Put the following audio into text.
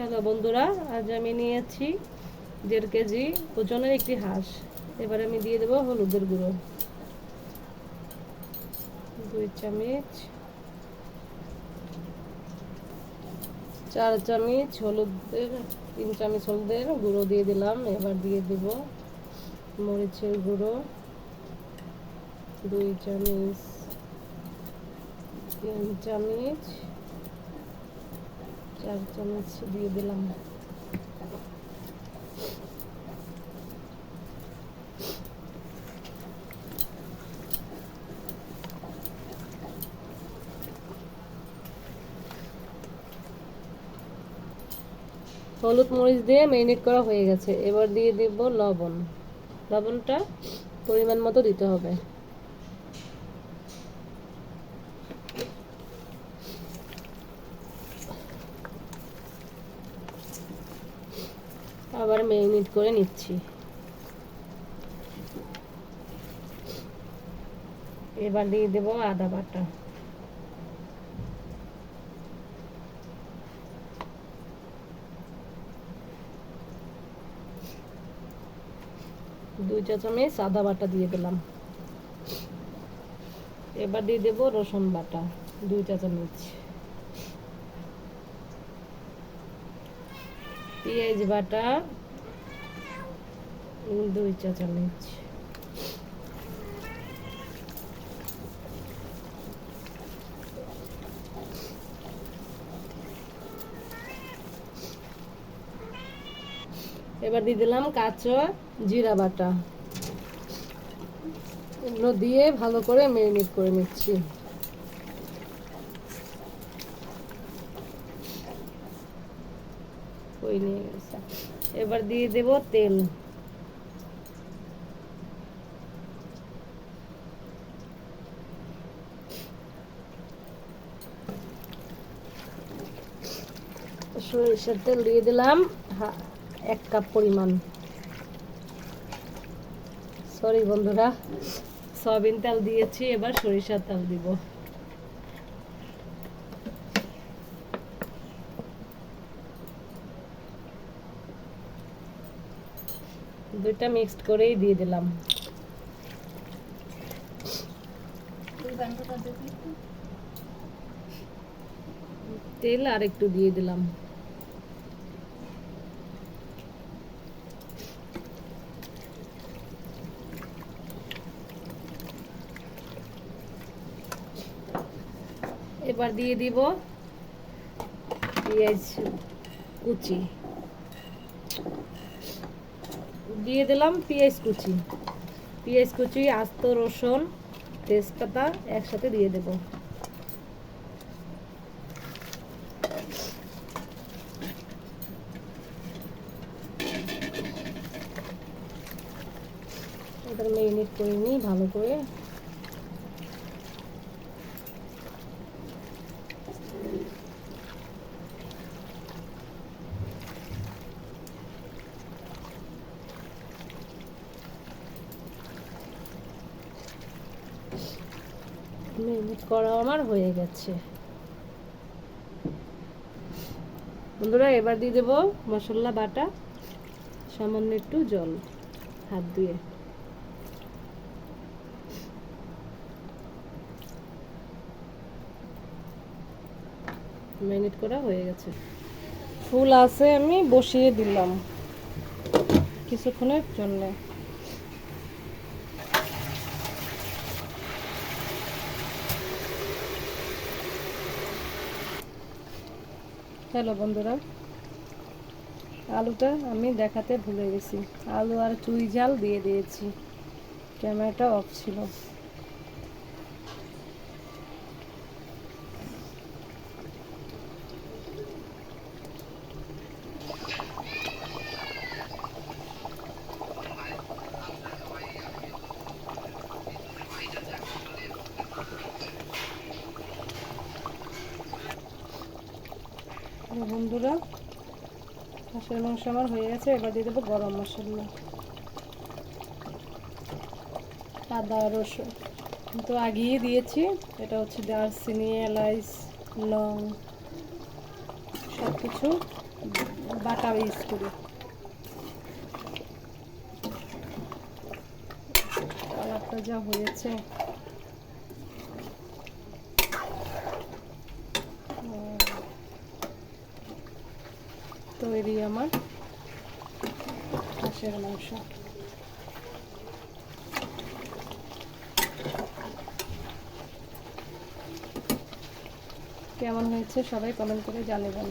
Hello বন্ধুরা, আজ আমি নিয়েছি দেড় কেজি ওজনের একটি হাঁস। এবার আমি দিয়ে দেবো হলুদের গুঁড়ো। দুই চামচ, চার চামচ হলুদের, তিন চামচ হলুদের গুঁড়ো দিয়ে দিলাম। এবার দিয়ে দেব মরিচের গুঁড়ো। দুই চামচ, তিন চামচ চামচ দিয়ে দিলাম। হলুদ মরিচ দিয়ে ম্যারিনেট করা হয়ে গেছে। এবার দিয়ে দিব লবণ। লবণটা পরিমাণ মতো দিতে হবে। আবার ম্যারিনেট করে নিচ্ছি। এবার দিয়ে দেব আদা বাটা। দুই চা চামচ আদা বাটা দিয়ে দিলাম। এবার দিয়ে দেব রসুন বাটা, দুই চা চামচ পেঁয়াজ বাটা দুই চা চামচ এবার দিয়ে দিলাম কাঁচা জিরা বাটা। এগুলো দিয়ে ভালো করে ম্যারিনেট করে নিচ্ছি। ওই নিয়ে গেছে এবার দিয়ে দেব তেল সরিষার তেল দিয়ে দিলাম। হা- এক কাপ পরিমাণ। সরি বন্ধুরা, সয়াবিন তেল দিয়েছি, এবার সরিষার তেল দিব। দুইটা মিক্সড করেই দিয়ে দিলাম। তেল আর একটু দিয়ে দিলাম। এবার দিয়ে দিব পেঁয়াজ কুচি। দিয়ে দিলাম পেঁয়াজ কুচি। পেঁয়াজ কুচি, আস্ত, রসুন, তেজপাতা একসাথে দিয়ে দেব। এটা মেরিনেট করে নিই ভালো করে। মেরিনেট করা আমার হয়ে গেছে। বন্ধুরা, এবার দিয়ে দেবো মশলা, বাটা, সামান্য একটু জল, হাত দিয়ে। ম্যারিনেট করা হয়ে গেছে। ফুল আছে আমি বসিয়ে দিলাম কিছুক্ষণের জন্য। হ্যালো বন্ধুরা, আলুটা আমি দেখাতে ভুলে গেছি। আলু আর চুই জাল দিয়ে দিয়েছি। ক্যামেরাটা অফ ছিল। বন্ধুরা হাঁসের মাংস আমার হয়ে গেছে, এবার দিয়ে দেবো গরম মশলা। আদা, রসুন। তো আগেই দিয়েছি, এটা হচ্ছে দারচিনি, এলাইচ, লং সব কিছু বাটা ইউজ করি। কালারটা যা হয়েছে তৈরি আমার হাঁসের মাংস। কেমন হয়েছে সবাই কমেন্ট করে জানাবেন।